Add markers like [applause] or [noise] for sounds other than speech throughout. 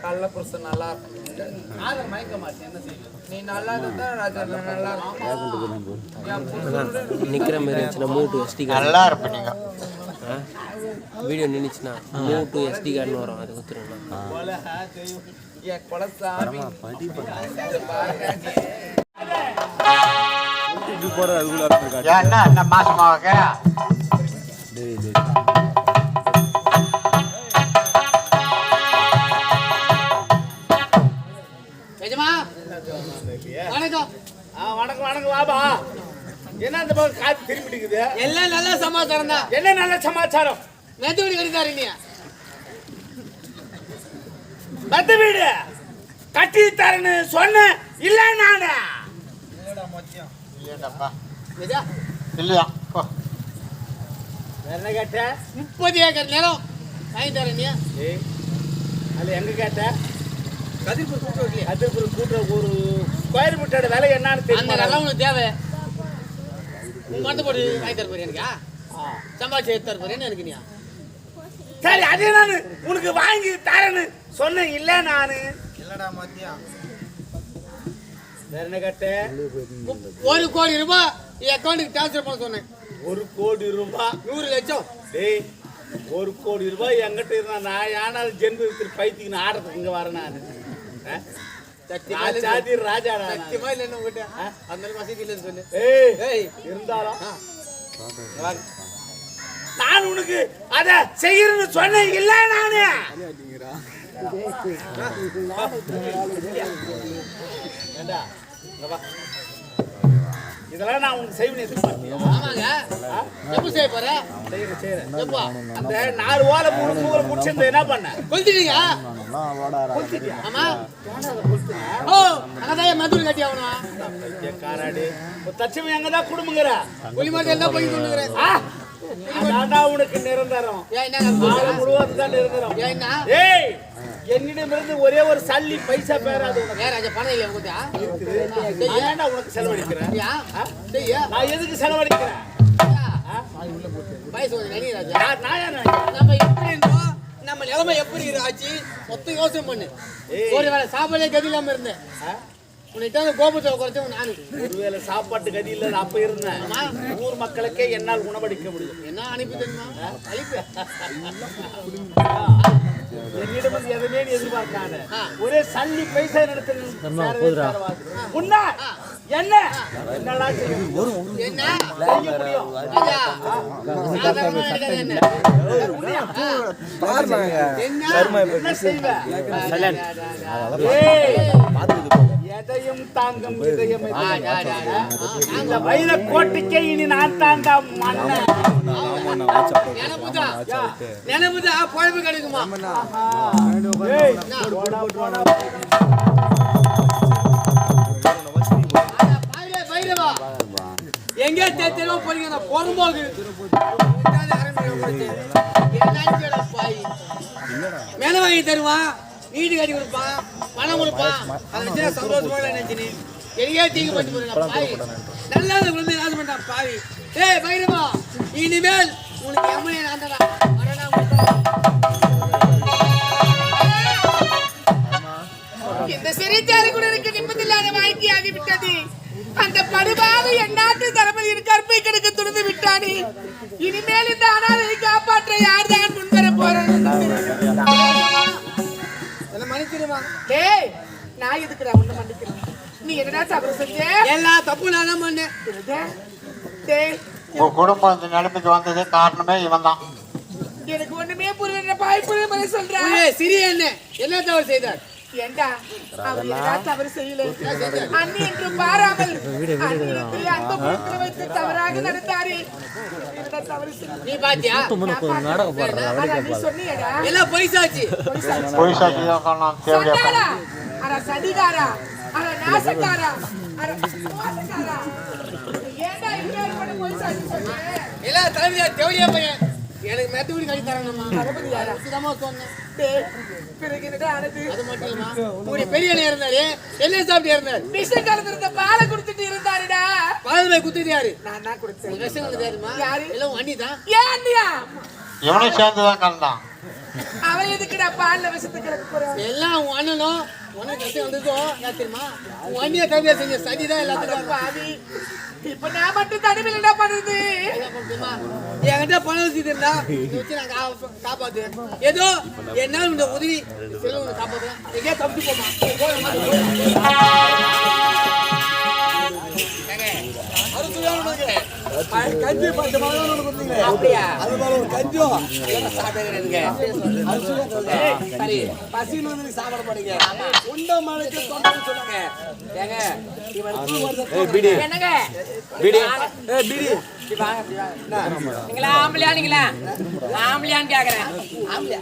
கள்ள புருஷன் நல்லா இருக்கும் காதல் மயக்க மாட்டேன் என்ன செய்யும் நீ நல்லா இருந்தா ராஜா நான் நல்லா இருக்கும் என் புருஷனோட நிக்கிற மாதிரி இருந்துச்சுன்னா மூட்டு எஸ்டி கார்டு நல்லா இருப்ப நீங்க. வீடியோ நின்றுச்சுன்னா மூட்டு எஸ்டி கார்டுன்னு வரும் அது மாசமாக வணக்கம். வணக்கம் வணக்கம் வாபா என்ன இந்த பக்கம் காத்து திரும்பிட்டுக்குது எல்லாம் நல்ல சமாச்சாரம் தான். என்ன நல்ல சமாச்சாரம்? நேத்து வீடு கட்டித்தாரு இல்லையா மத்த வீடு. கட்டி தரேன்னு சொன்னேன். இல்ல நானு. நிஜா இல்லையா போ. வேற என்ன கேட்ட? முப்பது ஏக்கர் நிலம் வாங்கி தரேன் நீ. ஏய் அது எங்க கேட்ட? கதிர்பூர் கூட்டு வரலையா அதிர்புரம் கூட்டுற ஒரு ஸ்கொயர் மீட்டரோட விலை என்னன்னு அந்த நிலம் உனக்கு தேவை. உன் மருந்து போட்டு வாங்கி தர போறியா எனக்கா சம்பாதிச்சு எடுத்து தர எனக்கு நீ சரி அதே நான் உனக்கு வாங்கி தரேன்னு சொன்னேன் இல்ல நானு. வேற என்ன கேட்ட? ஒரு கோடி ரூபாய் என் அக்கௌண்ட்டுக்கு ட்ரான்ஸ்ஃபர் பண்ண சொன்னேன். ஒரு கோடி ரூபாய் நூறு லட்சம். டேய் ஒரு கோடி ரூபாய் என்கிட்ட இருந்தா நான் ஏனாலும் ஜென்மத்தில் பைத்திக்கு நான் ஆடுறதுக்கு இங்க வரேன் நான்? சத்தியமா நான் இல்ல இல்லைன்னு உங்ககிட்ட அந்த மாதிரி வசதி இல்லைன்னு சொல்லு ஏய் இருந்தாலும் நான் உனக்கு அத செய்யறேன்னு சொன்னேன் இல்ல நானு. இதெல்லாம் நான் உனக்கு செய்வேன் எதிர்பார்த்தியா ஆமாங்க எப்போ செய்ய போற செய்யறேன் செய்யறேன் எப்போ அந்த நாலு ஓலை மூணு தூரம் முடிச்சிருந்த என்ன பண்ண கொளுத்திட்டீங்க அங்கதான் மதுரை கட்டி ஆகணும். காராடி. தச்சமே எங்கதான் குடும்பங்கிற. என்ன போய் அதான்டா உனக்கு நிரந்தரம். ஏன் என்ன ஆளு முழுவதும் தான் நிரந்தரம்? ஏய் என்னிடமிருந்து ஒரே ஒரு சல்லி பைசா பேராது உனக்கு. செலவழிக்கிறேன். நான் எதுக்கு செலவழிக்கிறேன்? நான் எப்படி இருந்தோம். நம்ம நிலைமை எப்படி ஆச்சு? மொத்தம் யோசனை பண்ணு. ஒரு வேளை சாப்பாடே கதி இல்லாம இருந்தேன்? உன்கிட்ட அந்த கோபத்தை குறைச்சவன் நானு. ஒருவேளை சாப்பாட்டு கதி இல்ல அப்ப இருந்தேன். ஊர் மக்களுக்கே என்னால் உணவளிக்க முடியும். என்ன அனுப்பி தெரியுமா? அழிப்பு என்னிடம் எதுவுமே. ஒரே சல்லி பைசா நடத்த உன்ன என்ன? எதையும் தாங்கும் இதயம் இந்த வைர கோட்டைக்கே இனி நான் தாண்டா மன்னன். நினைப்புதான் நினைப்புதான் பொழப்பு கிடைக்குமா? எங்கே தேத்தனோ போறீங்க? அந்த பொறும்போக்கு மேல வாங்கி தருவான் வீடு கட்டி கொடுப்பான் பணம் கொடுப்பான் அதை வச்சு சந்தோஷமா நினைச்சு எங்கேயோ தீங்கு பண்ணி போறேன் பாவி. நல்லா குழந்தை நாசம் பண்ணிட்டான் பாவி. ஏய் பைரவா இனிமேல் உனக்கு எம்எல்ஏ நான் தரா வரடா விட்டானே இனிமேல் இந்த அனாதையை காப்பாற்ற யார்தான் முன்வர போறது என்ன மன்னிச்சிருமா டேய் நான் எதுக்குடா உன்னை மன்னிக்கிறேன்? நீ என்னடா தவறு செஞ்ச? எல்லா தப்பு நான் தான் பண்ணேன் டேய் உங்க குடும்பம் இந்த நிலைமைக்கு வந்ததே காரணமே இவன் தான் எனக்கு ஒண்ணுமே புரியல பாய் புரிய மாதிரி சொல்றேன் சிறிய என்ன என்ன தவறு செய்தார்? ஏண்டா? அவர் என்னடா தவறு செய்யல. அண்ணி என்று பாராமல் அண்ணியத்தை அன்பு பொறுத்து வைத்து தவறாக நடந்தாரே. நீ பாத்தியா? ஆனா நீ சொன்னியடா? எல்லாம் பைசாச்சு பொய் சாட்சி தான் சொன்னான் தேவையா சொன்னாரா? அட சதிகாரா? அட நாசக்காரா? அட மோசக்காரா ஏன்டா இன்னொரு பண்ண போய் சாட்சி சொன்ன எல்லாம் தலைவியா தேவையா பையன். எனக்கு மெத்த வீடு கட்டி தரணுமா? சுத்தமா சொன்னேன். பிறகு அது மட்டும் இல்லமா உங்களுடைய பெரிய அண்ணன் இருந்தாரு என்ன சாப்பிட்டு இருந்தாரு விஷம் கலந்திருந்த பாலை குடுத்துட்டு இருந்தாருடா. பால் போய் குத்துட்டு யாரு? நான் தான் கொடுத்தேன் விஷம் யாருமா யாரு? எல்லாம் அண்ணி தான் ஏன் இவனையும் சேர்ந்து தான் கலந்தான். அவன் எதுக்குடா பால்ல விஷத்தை கிடக்க போறான் எல்லாம் உன் அண்ணனும் உனக்கு வந்ததும் என்ன தெரியுமா? உன் அண்ணிய கவியா செஞ்ச சதிதான் எல்லாத்துக்கும் பாவி. இப்ப நான் மட்டும் தனிமையில் என்ன பண்றது என்கிட்ட பணம் வச்சு இருந்தா வச்சு நான் காப்பாத்து ஏதோ என்னால இந்த உதவி செல்வங்களை காப்பாத்துறேன் எங்கேயா தப்பிச்சு போமா கஞ்சி பத்து மாதம் கொடுத்தீங்க அப்படியா? அது ஒரு கஞ்சும் சாப்பிடுங்க வந்து சாப்பிட போறீங்க உண்ட மழைக்கு சொன்னாங்க என்னங்க. நீங்களா ஆம்பளையா நீங்களா ஆம்பளையான்னு கேக்குறேன் ஆம்பளையா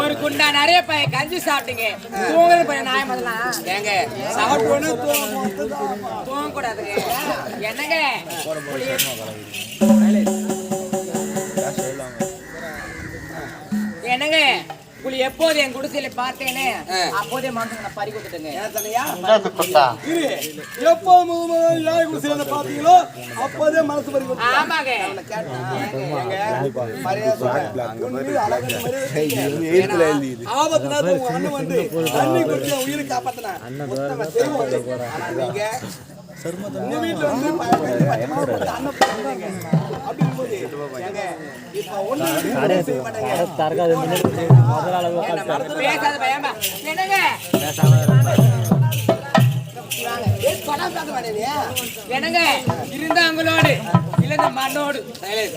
ஒரு குண்டா நிறைய பைய கஞ்சி சாப்பிட்டீங்க. தூங்குறது பையன் அதெல்லாம் ஏங்க சாப்பிட்டு தூங்க கூடாதுங்க என்னங்க? என்னங்க? புலி எப்போது என் குடிசையில பார்த்தேனே அப்போதே மனசுக்கு நான் பறி கொடுத்துட்டேங்க எப்போ முதல் யாரை குடிசையில பாத்தீங்களோ அப்போதே மனசு பறி கொடுத்து ஆமாங்க. ஆபத்து நேரத்துல உங்க அண்ணன் வந்து குடிச்சு அவன் உயிரை காப்பாத்தினா நீங்க உங்க வீட்டுல வந்து பத்து மாட்டாங்க. பேசாத பயமா என்னங்க ஏய், சொன்னா பேச மாட்டேங்கிறியா? என்னங்க இருந்தாங்களோடு இல்ல இந்த மண்ணோடு ஏய்,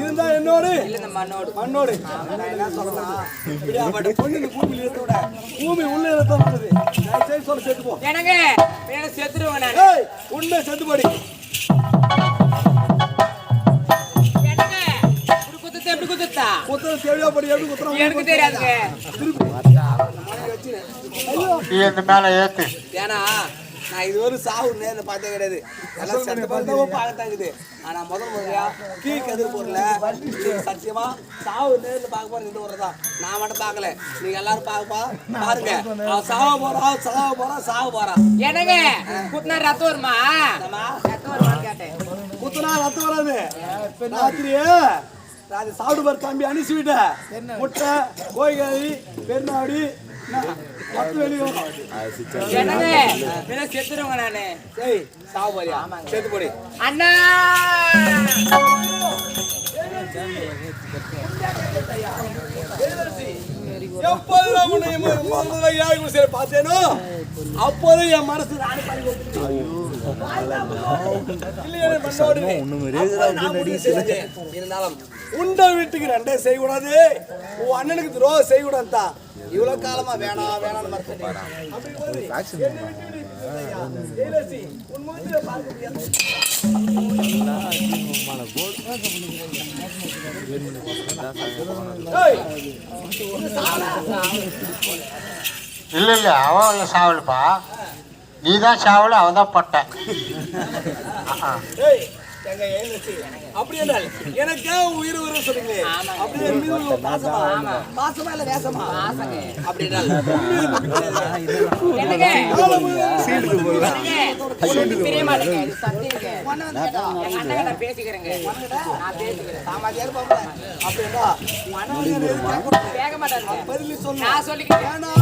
இருந்தா என்னோடு இல்ல இந்த மண்ணோடு. மண்ணோடு நான் என்ன சொல்றேன்னா, இப்படியாப்பட்ட பொண்ணு இந்த பூமியில இருக்க விட, பூமி உள்ள இருக்க மாட்டுது. தயவு செய்து சொல்ல சேர்த்து போ. வேணா செத்துருவேன் நான். ஏய், உண்மை செத்து போடி. எப்படி குத்துத்தா? குத்துறது தேவையா படி, எப்படி குத்துறோம்? எனக்கு தெரியாதுங்க. நீ இந்த மேல ஏத்து. ஏன்னா நான் இது ஒரு சாவு நேரில் பார்த்தே கிடையாது. எல்லாம் செத்த பிறகு பார்க்கத்தான் இருக்குது ஆனா முதல் முறையா கீ கதிர் பொருள சத்தியமா சாவு நேரில் பார்க்க போறது இந்த தான். நான் மட்டும் பார்க்கல. நீங்க எல்லாரும் பார்ப்பா. பாருங்க. அவன் சாவ போறான் சாவ போறான் சாவ போறான் என்னங்க குத்துனா ரத்தம் வருமா? ரத்தம் வருமான்னு கேட்டேன். குத்துனா ரத்தம் வராது. ராத்திரியே ராத்திரி சாப்பிடு பாரு தம்பி அனுப்பிச்சு விட்ட முட்டை கோழிக்காரி பெருநாடி செத்துருவேங்க நானு சாவு போறியா சேர்த்து போடி அண்ணா எப்போது நான் உன்னை மு- முதல் முதல்ல யாழ் குடிசையில பார்த்தேனோ அப்போது என் மனசு. இருந்தாலும். உண்ட வீட்டுக்கு ரெண்டே செய்யக்கூடாது. உன் அண்ணனுக்கு துரோகம் செய்யக்கூடாது தான் இவ்வளவு காலமா வேணாம் வேணாம்னு மறுத்துட்டேன். அப்படிங்கும்போது அவன் விட்டு இல்ல சாவலுப்பா நீ தான் சாவல அவன் தான் பட்ட எங்க ஏலசி, அப்படி என்றால் எனக்கே உயிர் உயிர் சொன்னீங்களே அப்படி என் மீது பாசமா பாசமா இல்ல வேசமா? அப்படி என்றால் என்னங்க? என்னங்க? தெரிய மாட்டேங்க இது சத்தியங்க எங்க அண்ணன் கிட்ட? பேசிக்கிறேங்க. நான் பேசிக்கிறேன். சாமாதியார் பாப்பா அப்படின்னா? கேட்க பதில் சொல்லு நான் சொல்லிக்கிறேன். ஏன்னா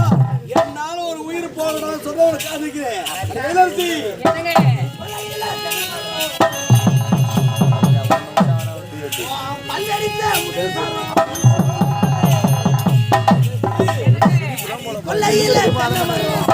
என்னால ஒரு உயிர் போகணும்னு சொல்ல காதிக்கிறேன் ஏலசி, என்னங்க? கொள்ளையில் உயிர் கவி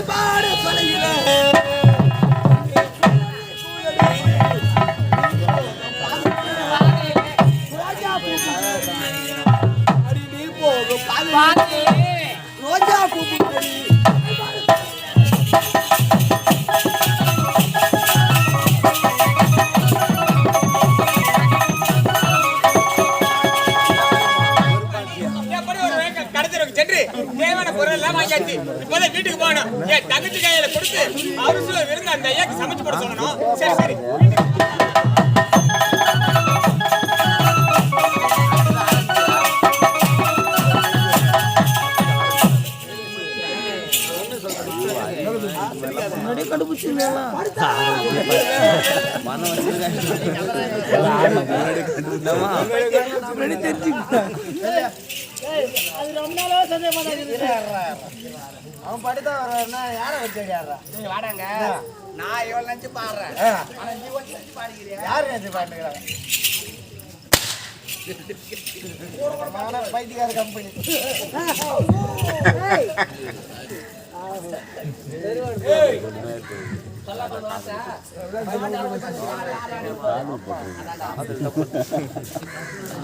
வழிபாடு பாட சொல்லுகிறேன் தேவையான பொருள் எல்லாம் வாங்கியாச்சு. இப்போதான் வீட்டுக்கு போகணும். ஏன் தங்கச்சி கையில கொடுத்து அவரு விருந்து அந்த ஐயாக்கு சமைச்சு போட சொல்லணும். சரி சரி. அவன் படித்தான் வர்றாருன்னா யாரை வச்சு அடியாடுறா? வாடாங்க. நான் இவள் நினைச்சு பாடுறேன். ஆனா நீ ஒண்ணு நினைச்சு பாடுகிறியா? யார் நினைச்சு பாட்டுக்கிறாங்க பைத்தியக்கார கம்பெனி ஏய்.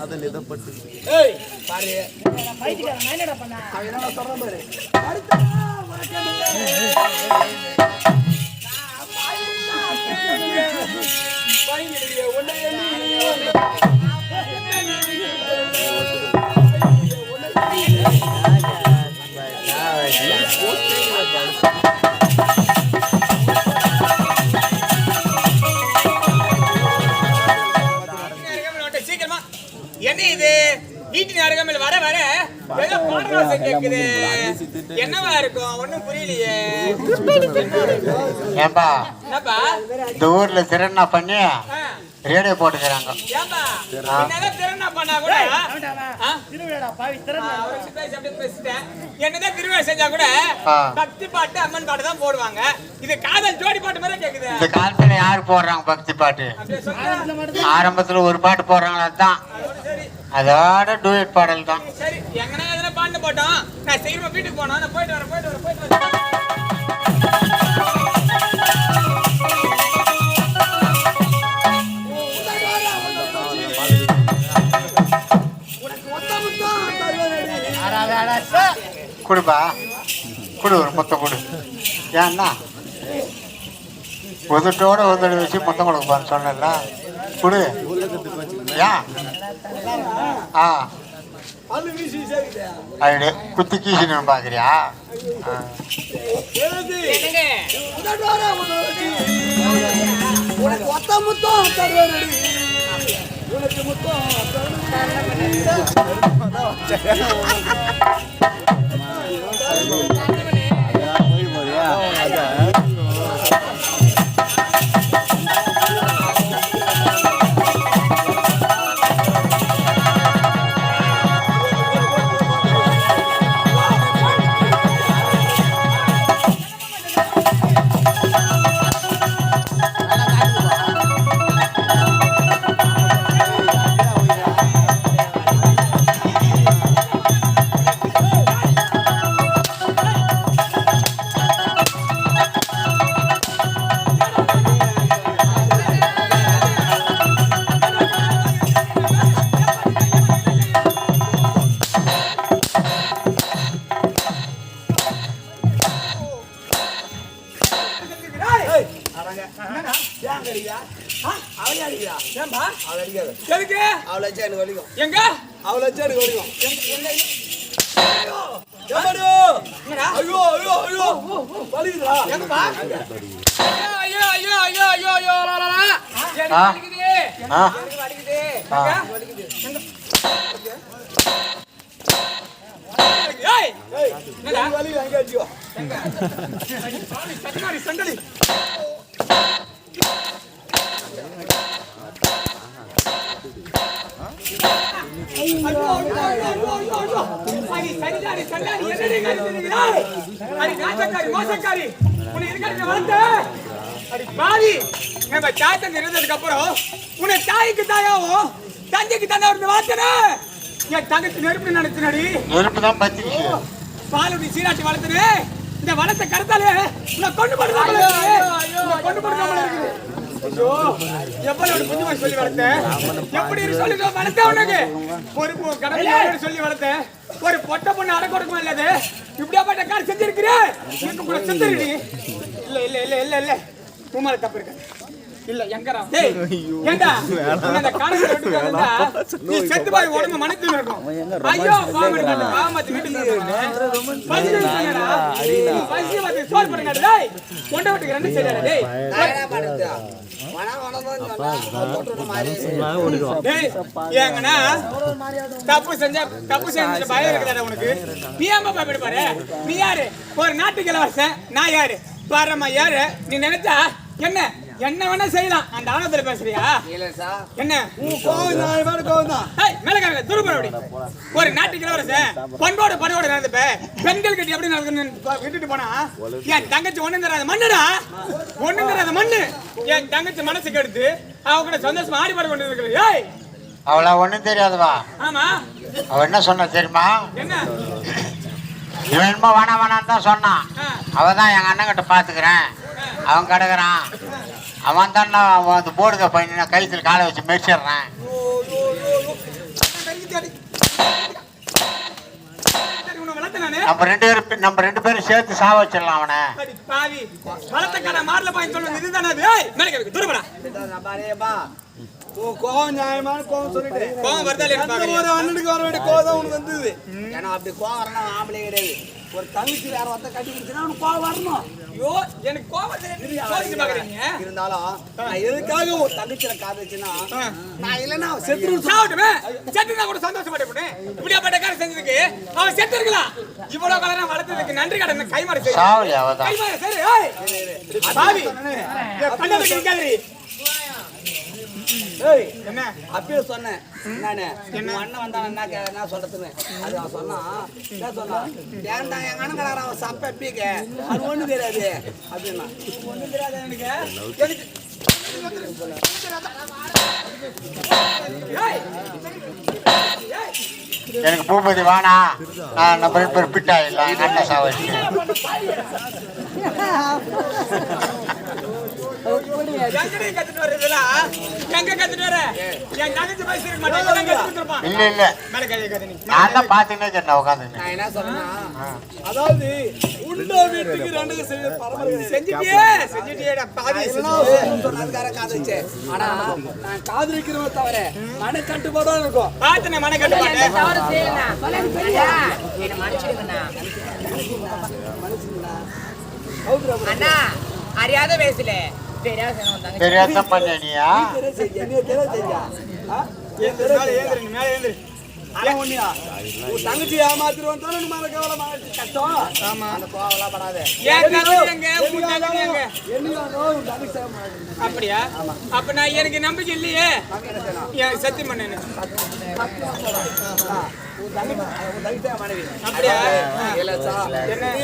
அதில் இதப்பட்டு Thank you. வர ஏதோ கேக்குது. என்னவா இருக்கும்? ஒண்ணும் புரியலையே. ஏன்பா? என்னப்பா? இந்த ஊர்ல திருநா பண்ணி ரேடியோ போட்டுக்கிறாங்க. என்னதான் திருவிழா செஞ்சா கூட. பக்தி பாட்டு அம்மன் பாட்டு தான் போடுவாங்க. இது காதல் ஜோடி பாட்டு மாதிரி கேக்குது. இந்த காலத்துல யாரு போடுறாங்க பக்தி பாட்டு? ஆரம்பத்துல ஒரு பாட்டு போடுறாங்களா அதுதான். அதோட டூயட் பாடல் தான். சரி எங்கன்னா எதனா பாட்டு போட்டோம். நான் சீக்கிரமா வீட்டுக்கு போனோம் நான் போயிட்டு வரேன் போயிட்டு வரேன் போயிட்டு வரேன். குடுப்பா. குடு ஒரு மொத்தம் கொடு. ஏன்னா உதட்டோட உதடு வச்சு மொத்தம் கொடுப்பான்னு சொன்னல குடு. ஆ. குத்தி கீசின்னு பார்க்குறியா? உனக்கு அவளை அடிக்காத. எதுக்கு? அவளை வச்சா எனக்கு வலிக்கும். எங்க? அவளை வச்சா எனக்கு வலிக்கும். ஐயோ எம்மாடி? என்னடா? ஐயோ ஐயோ ஐயோ. வலிக்குதுடா. எங்கப்பா? ஐயோ ஐயோ ஐயோ ஐயோ ஐயோ லா, லா, லா. எனக்கு ஆ. வலிக்குது. ஆ. எனக்கு வலிக்குது. ஆ. எங்க? ஏய் ஏய் என்னடா? எனக்கு வலி எங்க அடிக்கோ சண்டாளி சண்டாளி அடி சண்டாளி சண்டாளி என்னடி கடிச்சிருக்கிறாய் அடி நாசக்காரி மோசக்காரி உன்னை இருக்காடி வளர்த்த அடி பாவி நம்ம தாத்தன் இருந்ததுக்கு அப்புறம் உன்னை தாய்க்கு தாயாவும் தந்தைக்கு தந்தை இருந்து வளர்த்தன என் தங்கச்சி நெருப்பு நினைச்சினடி நெருப்பு தான் பத்திக்கிச்சு பாலுடி சீராட்டி வளர்த்துரு. இந்த வளத்தை கருத்தாலே உன்னை கொண்டு போடுறேன் கொண்டு போடுறேன் இருக்குது. எவ்வளவு கொஞ்சமா சொல்லி வளர்த்தேன்? எப்படி இரு சொல்லி வளர்த்தேன் உனக்கு. பொறுப்பு கடமை எவ்வளவு சொல்லி வளர்த்தேன்? ஒரு பொட்ட பொண்ணு அடை கொடுக்குமா இல்லது இப்படியா பட்ட கார் செஞ்சிருக்கிறேன் எனக்கு கூட செஞ்சிருடி இல்ல இல்ல இல்ல இல்ல இல்ல. உமால தப்பு இருக்கு. இல்ல எங்கடா? டேய் ஏண்டா அந்த காலத்துல விட்டு வந்தா நீ செத்து போய் உடம்பு மனத்துல இருக்கும். ஐயோ பாம்பு எடுத்து பாம்பு வீட்டுல பசி சொன்னடா பசி வந்து சோறு பண்ணுங்க டேய் கொண்ட விட்டுக்கு ரெண்டு சரியா டேய் நான் ஏங்கண்ணா தப்பு செஞ்ச தப்பு செஞ்ச பயம் இருக்குதாடா உனக்கு நீ ஏன் பயப்பட பாரு நீ யாரு ஒரு நாட்டுக்கு இளவரசன் நான் யாரு பாரம்மா யாரு நீ நினைச்சா என்ன என்ன வேணா செய்யலாம். அந்த ஆனந்தத்துல பேசுறியா? என்ன? உன் கோவம் தான். ஏய், மேல துருப்புற அப்படி. ஒரு நாட்டுக்கு இளவரசன் பண்போடு பண்போடு நடந்துப்ப பெண்கள் கிட்ட எப்படி நடக்கணும்னு ப- விட்டுட்டு போனா? என் தங்கச்சி ஒண்ணும் தராத மண்ணுடா. ஒண்ணும் தராத மண்ணு. என் தங்கச்சி மனசுக்கு எடுத்து அவ கூட சந்தோஷமா ஆடி பாடி கொண்டு இருக்கிற ஏய்! அவளை ஒன்றும் தெரியாதுவா? ஆமா. அவ என்ன சொன்னா தெரியுமா? என்ன? இவன் வேணாம் வேணான்னு தான் சொன்னான். ஆ. அவ தான் எங்கள் அண்ணங்கிட்ட பார்த்துக்கிறேன் அவன் கிடக்குறான். அவன் தான் நான் அந்த போர்டுக்க பையன் நான் கழுத்தில் காலை வச்சு நானு நம்ம ரெண்டு பேரும் நம்ம ரெண்டு பேரும் சேர்த்து சாவ வச்சிடலாம் அவனை. அடி பாவி. வளர்த்த கடை மாறல பாய் சொல்லுங்க இதுதானே? ஏய் மேல துருப்புடா உன் கோவம் நியாயமான கோவம் சொல்லிட்டு. கோவம் வருதா? ஒரு அண்ணனுக்கு வர வேண்டிய கோவம் தான் உனக்கு வந்தது. ஏன்னா அப்படி கோவம் வரணும் ஆம்பளை கிடையாது. ஒரு தங்கச்சி வேற ஒருத்த கட்டி பிடிச்சினா உனக்கு கோவம் வரணும்? ஐயோ எனக்கு கோவம் இருந்தாலும் நான் எதுக்காக ஒரு தங்கச்சியில காதலிச்சுன்னா நான் இல்லைன்னா அவ செத்துரு சாவட்டுமே. செத்துனா கூட சந்தோஷப்பட்டு போனேன் இப்படியா பட்ட காரம் செஞ்சதுக்கு அவன் செத்து இருக்கலாம் இவ்வளவு காலம் வளர்த்ததுக்கு நன்றி கடன் கைமாறு கைமாறு சரி ஏய் பாவி கண்ணை வைக்க நிக்காதடி ஏய் என்ன? அப்பயே சொன்னேன். நானு உன் அண்ணன் வந்தான் என்ன என்ன சொல்றதுன்னு. அது அவன் சொன்னான். என்ன சொன்னான்? ஏன்டா எங்க அண்ணன் அவன் சப்ப பீக்க அது ஒண்ணு தெரியாது. அப்படின்னா. ஒண்ணும் தெரியாது எனக்கு. பூபதி வேணா. நான் நம்ம பிட்டா இல்லை அண்ணன் சாவ. இல்லை இல்லை. மேல கையை கத்து நீ. நான் தான் பார்த்துக்கிட்டே சொன்னேன் உட்காந்துன்னு நான் என்ன சொன்னா அதாவது உண்ட வீட்டுக்கு பரம்பரை செஞ்சுட்டியே செஞ்சுட்டியேடா காதலிச்சேன். ஆனா நான் காதலிக்கிறவங்க தவிர மன கட்டுப்பாடோட இருக்கும். பார்த்து நான் மன கட்டு மாட்டேன் தவறு செய்யலண்ணா என்னை மன்னிச்சிடுங்கண்ணா. அண்ணா அறியாத வயசுல தெரியாதான் பண்ண உன் தங்கச்சி மாட்டி கஷ்டம். ஆமா. படாத. அப்படியா? அப்ப நான் எனக்கு நம்பிக்கை இல்லையே. சத்தியம் பண்ணேன்னு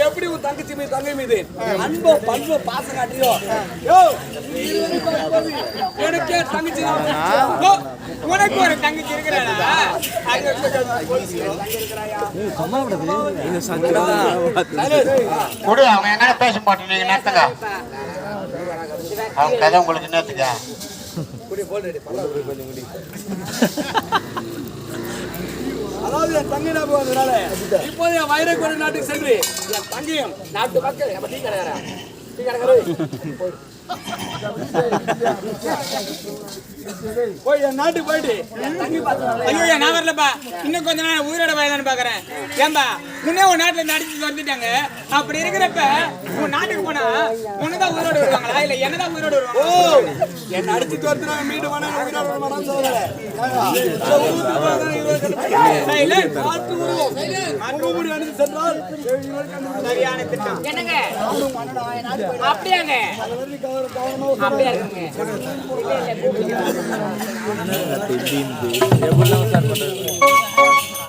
எப்படி உன் தங்கச்சி மீது தங்கை மீது அன்போ பண்போ பாசம் காட்டியோ எனக்கே தங்கச்சி உனக்கு ஒரு தங்கச்சி இருக்கிறாடா கொடு அவங்க பேச மாட்டேன் அவங்க கதை உங்களுக்கு குடி போடு ரெடி பண்ணு. அதாவது என் தங்கை ஞாபகம் வந்ததுனால இப்போது என் வைரக்கோடி நாட்டுக்கு சென்று. என் தங்கையும் நாட்டு மக்கள் நம்ம டீ கடைக்காரா டீ கடைக்காரர்? [laughs] போய் என் நாட்டுக்கு போயிட்டு. ஐயோ நான் வரலப்பா இன்னும் கொஞ்ச நாள் உயிரோட வயதான்னு பாக்குறேன். ஏன்பா முன்னே உன் நாட்டுல இருந்து அடிச்சு வந்துட்டாங்க அப்படி இருக்கிறப்ப உன் நாட்டுக்கு போனா உன்னதான் உயிரோட வருவாங்களா? இல்ல என்னதான் உயிரோட ஓ என்ன அடிச்சு துரத்துனா மீண்டு வேணா உயிரோட சரியான திட்டம். என்னங்க? அப்படியாங்க? அப்படியா இருக்குங்க. இல்ல சார் பண்ணுறது